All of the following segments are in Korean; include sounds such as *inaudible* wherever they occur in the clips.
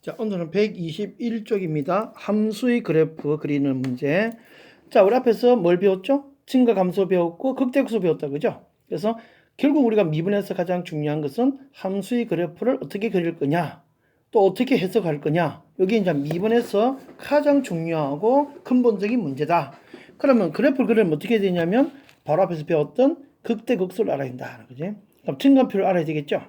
자, 오늘은 121쪽입니다. 함수의 그래프 그리는 문제. 자, 우리 앞에서 뭘 배웠죠? 증가 감소 배웠고 극대극소 배웠다. 그죠? 그래서 결국 우리가 미분에서 가장 중요한 것은 함수의 그래프를 어떻게 그릴 거냐, 또 어떻게 해석할 거냐. 여기 이제 미분에서 가장 중요하고 근본적인 문제다. 그러면 그래프를 그리면 어떻게 되냐면 바로 앞에서 배웠던 극대극소를 알아야 된다. 그지? 그럼 증가표를 알아야 되겠죠?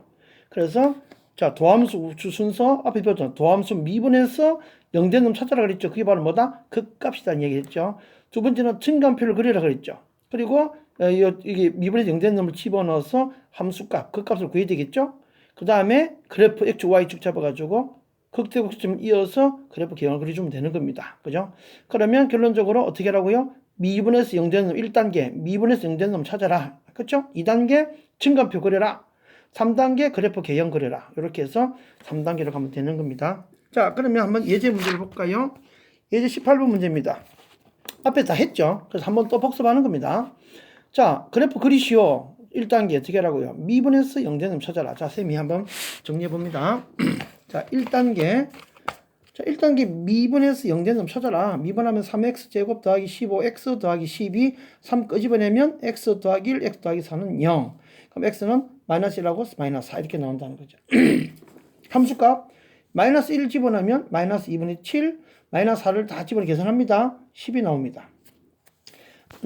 그래서 자, 도함수 주 순서 앞에 배웠잖아. 도함수 미분해서 영대놈 찾아라 그랬죠. 그게 바로 뭐다? 극값이다는 얘기했죠. 두 번째는 증간표를 그리라 그랬죠. 그리고 어, 이- 이게 미분해서 영대놈을 집어넣어서 함수값, 극값을 구해야 되겠죠. 그 다음에 그래프 X, Y축 잡아가지고 극대극점 이어서 그래프 기형을 그려주면 되는 겁니다. 그죠? 그러면 결론적으로 어떻게 하라고요? 미분해서 영대놈 1단계, 미분해서 영대놈 찾아라. 그쵸? 2단계 증간표 그려라. 3단계 그래프 개형 그려라. 이렇게 해서 3단계로 가면 되는 겁니다. 자, 그러면 한번 예제 문제를 볼까요? 예제 18번 문제입니다. 앞에 다 했죠? 그래서 한번 또 복습하는 겁니다. 자, 그래프 그리시오. 1단계 어떻게 하라고요? 미분해서 영대는 찾아라. 자, 쌤이 한번 정리해 봅니다. *clears throat* 자, 1단계. 자, 1단계 미분해서 영대는 찾아라. 미분하면 3x 제곱 더하기 15x 더하기 12, 3 끄집어내면 x 더하기 1, x 더하기 4는 0. 그럼 x는 마이너스 1하고 마이너스 4 이렇게 나온다는 거죠. *clears throat* 함수값 마이너스 1 집어넣으면 마이너스 2분의 7, 마이너스 4를 다 집어넣어 계산합니다. 10이 나옵니다.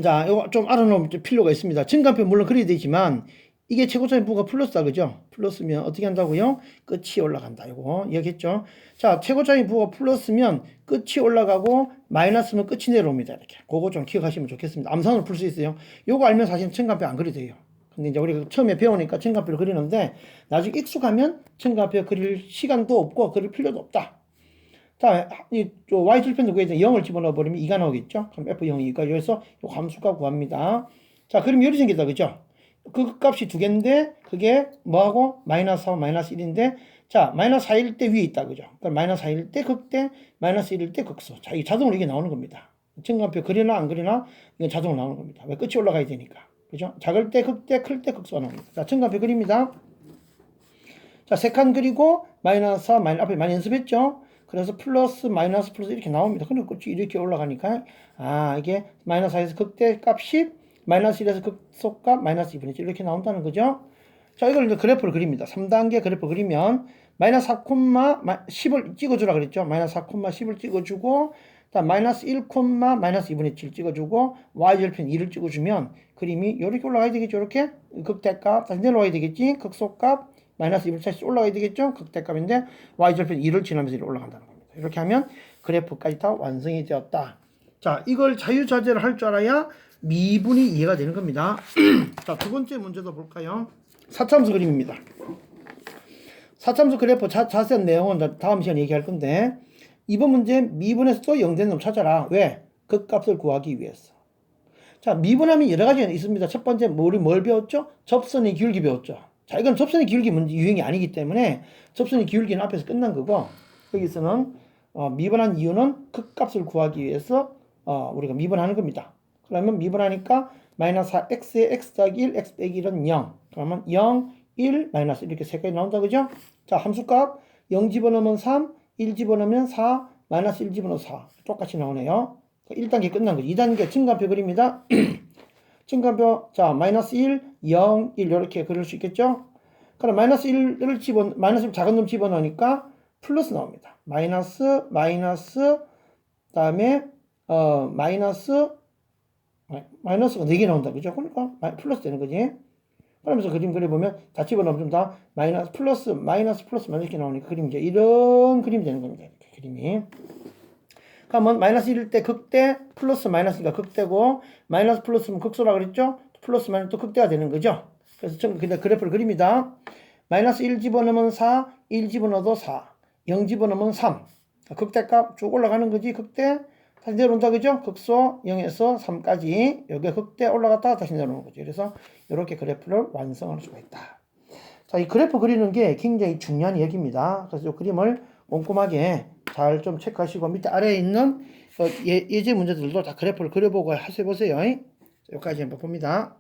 자, 이거 좀 알아놓을 필요가 있습니다. 증가표 물론 그려야 되지만 이게 최고점의 부가 플러스다 그죠? 플러스면 어떻게 한다고요? 끝이 올라간다. 이거 얘기했죠? 자, 최고점의 부가 플러스면 끝이 올라가고 마이너스면 끝이 내려옵니다. 이렇게. 그거 좀 기억하시면 좋겠습니다. 암산으로 풀 수 있어요. 요거 알면 사실 증가표 안 그려도 돼요. 근데 이제 우리가 처음에 배우니까 증가표를 그리는데 나중에 익숙하면 증가표 그릴 시간도 없고 그릴 필요도 없다. 자, 이, 저 y절편도 구해서 0을 집어넣어 버리면 2가 나오겠죠? 그럼 f0이니까 여기서 요 함수값 구합니다. 자, 그럼 열이 생겼다. 그죠? 그 값이 두 개인데 그게 뭐하고 마이너스 4 마이너스 1인데 자, 마이너스 4일 때 위에 있다. 그죠? 그럼 마이너스 4일 때 극대, 마이너스 1일 때 극소. 자, 이 자동으로 이게 나오는 겁니다. 증가표 그리나 안 그리나 이건 자동으로 나오는 겁니다. 왜 끝이 올라가야 되니까. 그죠? 작을 때 극대, 클 때 극소가 나옵니다. 자, 증가표 그립니다. 자, 세 칸 그리고 마이너스 4, 마이너스 앞에 많이 연습했죠? 그래서 플러스, 마이너스, 플러스 이렇게 나옵니다. 근데 끝이 이렇게 올라가니까, 아, 이게 마이너스 4에서 극대 값 10, 마이너스 1에서 극소값 마이너스 2분의 1 이렇게 나온다는 거죠? 자, 이걸 이제 그래프를 그립니다. 3단계 그래프 그리면, 마이너스 4, 10을 찍어주라 그랬죠? 마이너스 4, 10을 찍어주고, 다음 마이너스 1, 마이너스 2분의 7 찍어주고, y절편 2를 찍어주면, 그림이 이렇게 올라가야 되겠죠? 이렇게? 극대값, 다시 내려와야 되겠지? 극소값, 마이너스 2분의 7 올라가야 되겠죠? 극대값인데, y절편 2를 지나면서 이렇게 올라간다는 겁니다. 이렇게 하면 그래프까지 다 완성이 되었다. 자, 이걸 자유자재를 할 줄 알아야 미분이 이해가 되는 겁니다. *clears throat* 자, 두 번째 문제도 볼까요? 사참수 그림입니다. 사참수 그래프 자, 자세한 내용은 다- 다음 시간에 얘기할 건데 이번 문제 미분에서 또 영대는 놈 찾아라. 왜? 극값을 구하기 위해서. 자, 미분하면 여러 가지가 있습니다. 첫 번째, 뭐 우리 뭘 배웠죠? 접선의 기울기 배웠죠. 자, 이건 접선의 기울기 문제 유형이 아니기 때문에 접선의 기울기는 앞에서 끝난 거고 여기서는 어, 미분한 이유는 극값을 구하기 위해서 어, 우리가 미분하는 겁니다. 그러면 미분하니까 마이너스 4x에 x 더하기 1, x 빼기 1은 0. 그러면 0, 1, 마이너스 이렇게 세 가지 나온다. 그죠? 자, 함수값 0 집어넣으면 3, 1 집어넣으면 4, 마이너스 1 집어넣으면 4. 똑같이 나오네요. 1단계 끝난 거죠. 2단계 증가표 그립니다. *clears throat* 증가표, 자, 마이너스 1, 0, 1 이렇게 그릴 수 있겠죠? 그럼 마이너스 1을 집어, 마이너스 1 작은 놈 집어넣으니까 플러스 나옵니다. 마이너스, 마이너스, 다음에, 어, 마이너스, 마- 마이너스가 4개 나온다. 그죠? 그러니까 마- 플러스 되는 거지. 그러면서 그림 그려보면 다 집어넣으면 좀다 마이너스, 플러스, 마이너스, 플러스, 마이너스 이렇게 나오니까 그림이 이제 이런 그림이 되는 겁니다. 이렇게 그림이. 그러면 마이너스 1일 때 극대, 플러스 마이너스가 극대고, 마이너스 플러스면 극소라 그랬죠? 플러스 마이너스 또 극대가 되는 거죠? 그래서 전 그냥 그래프를 그립니다. 마이너스 1 집어넣으면 4, 1 집어넣어도 4, 0 집어넣으면 3. 극대값 쭉 올라가는 거지, 극대. 다시 내려온다, 그죠? 극소 0에서 3까지. 여기 극대 올라갔다가 다시 내려오는 거죠. 그래서 이렇게 그래프를 완성할 수가 있다. 자, 이 그래프 그리는 게 굉장히 중요한 얘기입니다. 그래서 이 그림을 꼼꼼하게 잘 좀 체크하시고 밑에 아래에 있는 어, 예, 예제 문제들도 다 그래프를 그려보고 하셔보세요. 여기까지 한번 봅니다.